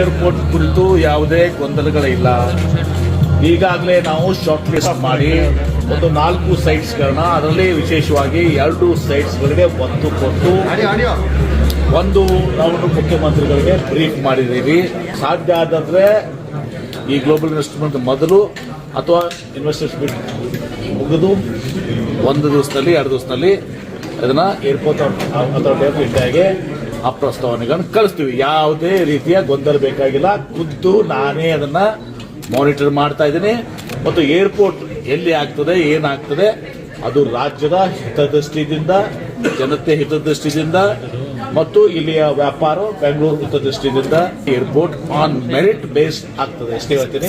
Airport ಕುರಿತು ಯಾವುದೇ ಗೊಂದಲಗಳಿಲ್ಲ. ಈಗಾಗಲೇ ನಾವು ಶಾರ್ಟ್ ಲಿಸ್ಟ್ ಮಾಡಿ ಒಂದು ನಾಲ್ಕು ಸೈಟ್ಸ್ಗಳನ್ನ ಅದರಲ್ಲಿ ವಿಶೇಷವಾಗಿ ಎರಡು ಸೈಟ್ಸ್ಗಳಿಗೆ ಒತ್ತು ಕೊಟ್ಟು, ಒಂದು ನಾವು ಮುಖ್ಯಮಂತ್ರಿಗಳಿಗೆ ಬ್ರೀಫ್ ಮಾಡಿದ್ದೀವಿ. ಸಾಧ್ಯ ಆದರೆ ಈ ಗ್ಲೋಬಲ್ ಇನ್ವೆಸ್ಟ್ಮೆಂಟ್ ಮೊದಲು ಅಥವಾ ಇನ್ವೆಸ್ಟರ್ಸ್ ಮೀಟ್ ಮುಗಿದು ಒಂದು ದಿವಸದಲ್ಲಿ, ಎರಡು ದಿವಸದಲ್ಲಿ ಅದನ್ನ ಏರ್ಪೋರ್ಟ್ ಅಥಾರಿಟಿ ಆಫ್ ಇಂಡಿಯಾಗೆ ಆ ಪ್ರಸ್ತಾವನೆಗಳನ್ನು ಕಳಿಸ್ತೀವಿ ಯಾವುದೇ ರೀತಿಯ ಗೊಂದಲ ಬೇಕಾಗಿಲ್ಲ. ಖುದ್ದು ನಾನೇ ಅದನ್ನ ಮಾನಿಟರ್ ಮಾಡ್ತಾ ಇದ್ದೀನಿ. ಮತ್ತು ಏರ್ಪೋರ್ಟ್ ಎಲ್ಲಿ ಆಗ್ತದೆ, ಏನಾಗ್ತದೆ, ಅದು ರಾಜ್ಯದ ಹಿತದೃಷ್ಟಿಯಿಂದ ಜನತೆ ಹಿತದೃಷ್ಟಿಯಿಂದ ಮತ್ತು ಇಲ್ಲಿಯ ವ್ಯಾಪಾರ ಬೆಂಗಳೂರು ಹಿತದೃಷ್ಟಿಯಿಂದ ಏರ್ಪೋರ್ಟ್ ಆನ್ ಮೆರಿಟ್ ಬೇಸ್ಡ್ ಆಗ್ತದೆ. ಅಷ್ಟೇ ಹೇಳ್ತೀನಿ.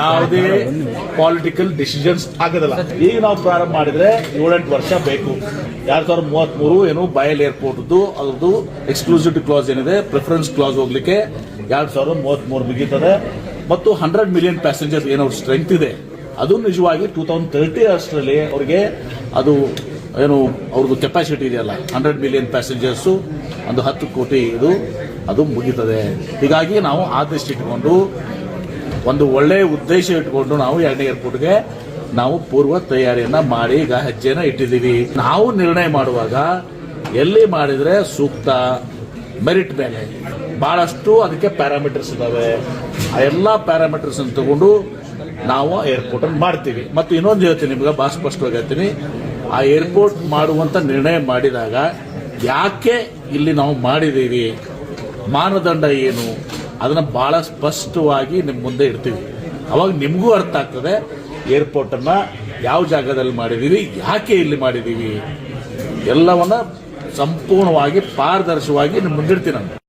ಯಾವುದೇ ಪಾಲಿಟಿಕಲ್ ಡಿಸಿಷನ್ಸ್ ಆಗೋದಿಲ್ಲ. ಈಗ ನಾವು ಪ್ರಾರಂಭ ಮಾಡಿದ್ರೆ ಏಳೆಂಟು ವರ್ಷ ಬೇಕು. ಎರಡ್ ಸಾವಿರದ ಮೂವತ್ತ್ ಮೂರು ಏನು ಬಯಲ್ ಏರ್ಪೋರ್ಟ್ ಅದ್ರದ್ದು ಎಕ್ಸ್ಕ್ಲೂಸಿವ್ ಕ್ಲಾಸ್ ಏನಿದೆ ಪ್ರಿಫರೆನ್ಸ್ ಕ್ಲಾಸ್ ಹೋಗ್ಲಿಕ್ಕೆ ಎರಡ್ ಸಾವಿರದ ಮೂವತ್ತ್ ಮೂರು ಮುಗೀತದೆ. ಮತ್ತು ಹಂಡ್ರೆಡ್ ಮಿಲಿಯನ್ ಪ್ಯಾಸೆಂಜರ್ ಏನೋ ಸ್ಟ್ರೆಂತ್ ಇದೆ. ಅದು ನಿಜವಾಗಿ ಟೂ ತೌಸಂಡ್ ತರ್ಟಿ ಅಷ್ಟರಲ್ಲಿ ಅವರಿಗೆ ಅದು ಏನು, ಅವ್ರದ್ದು ಕೆಪಾಸಿಟಿ ಇದೆಯಲ್ಲ ಹಂಡ್ರೆಡ್ ಮಿಲಿಯನ್ ಪ್ಯಾಸೆಂಜರ್ಸು ಒಂದು ಹತ್ತು ಕೋಟಿ ಇದು, ಅದು ಮುಗೀತದೆ. ಹೀಗಾಗಿ ನಾವು ಆದಷ್ಟು ದೃಷ್ಟಿ ಇಟ್ಕೊಂಡು, ಒಂದು ಒಳ್ಳೆಯ ಉದ್ದೇಶ ಇಟ್ಕೊಂಡು ನಾವು ಎರಡನೇ ಏರ್ಪೋರ್ಟ್ಗೆ ನಾವು ಪೂರ್ವ ತಯಾರಿಯನ್ನ ಮಾಡಿ, ಈಗ ಹೆಜ್ಜೆನ ಇಟ್ಟಿದ್ದೀವಿ. ನಾವು ನಿರ್ಣಯ ಮಾಡುವಾಗ ಎಲ್ಲಿ ಮಾಡಿದರೆ ಸೂಕ್ತ ಮೆರಿಟ್ ಮೇಲೆ. ಭಾಳಷ್ಟು ಅದಕ್ಕೆ ಪ್ಯಾರಾಮೀಟರ್ಸ್ ಇದ್ದಾವೆ ಆ ಎಲ್ಲ ಪ್ಯಾರಾಮೀಟರ್ಸ್ ಅನ್ನು ತಗೊಂಡು ನಾವು ಏರ್ಪೋರ್ಟನ್ನು ಮಾಡ್ತೀವಿ. ಮತ್ತು ಇನ್ನೊಂದು ಹೇಳ್ತೀನಿ ನಿಮ್ಗೆ ಭಾಳ ಸ್ಪಷ್ಟವಾಗಿ ಹೇಳ್ತೀನಿ. ಆ ಏರ್ಪೋರ್ಟ್ ಮಾಡುವಂತ ನಿರ್ಣಯ ಮಾಡಿದಾಗ ಯಾಕೆ ಇಲ್ಲಿ ನಾವು ಮಾಡಿದ್ದೀವಿ ಮಾನದಂಡ ಏನು? ಅದನ್ನ ಬಹಳ ಸ್ಪಷ್ಟವಾಗಿ ನಿಮ್ಮ ಮುಂದೆ ಇಡ್ತೀವಿ. ಅವಾಗ ನಿಮಗೂ ಅರ್ಥ ಆಗ್ತದೆ ಏರ್ಪೋರ್ಟ್ ಅನ್ನ ಯಾವ ಜಾಗದಲ್ಲಿ ಮಾಡಿದೀವಿ ಯಾಕೆ ಇಲ್ಲಿ ಮಾಡಿದೀವಿ ಎಲ್ಲವನ್ನ ಸಂಪೂರ್ಣವಾಗಿ ಪಾರದರ್ಶವಾಗಿ ನಿಮ್ಮ ಮುಂದಿಡ್ತೀನಿ